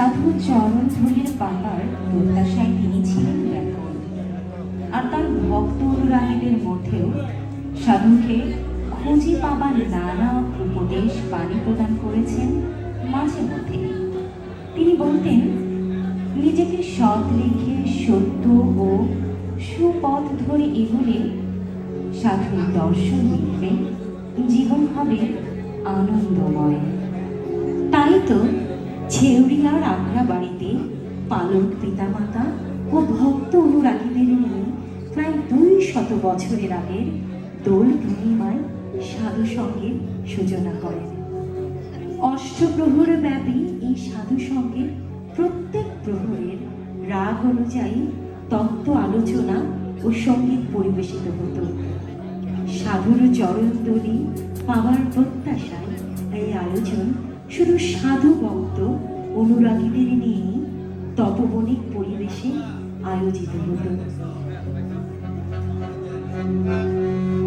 সাধু চরণ ধুলির পাতার প্রত্যাশায় তিনি ছিলেন আর তার ভক্ত অনুরাগীদের মধ্যেও সাধুকে খুঁজে পাবার নানা উপদেশ বাণী প্রদান করেছেন মাঝে মধ্যে। তিনি বলতেন, নিজেকে সৎ রেখে সত্য ও সুপথ ধরে এগোলে সাধুর দর্শন মিলবে জীবন হবে আনন্দময়। তাই তো ছেউরিয়ার আগ্রা বাড়িতে পালক পিতামাতা ও ভক্ত অনুরাগীদের নিয়ে প্রায় দুই শত বছরের আগের দোল পূর্ণিমায় সাধু সঙ্গের সূচনা করেন অষ্টপ্রহর ব্যাপী এই সাধু সঙ্গের প্রত্যেক প্রহরের রাগ অনুযায়ী তত্ত্ব আলোচনা ও সংগীত পরিবেশিত হতো। সাধুর চরণদলি পাওয়ার প্রত্যাশায় এই আয়োজন শুধু সাধু ভক্ত অনুরাগীদের নিয়েই তপবণিক পরিবেশে আয়োজিত হতো।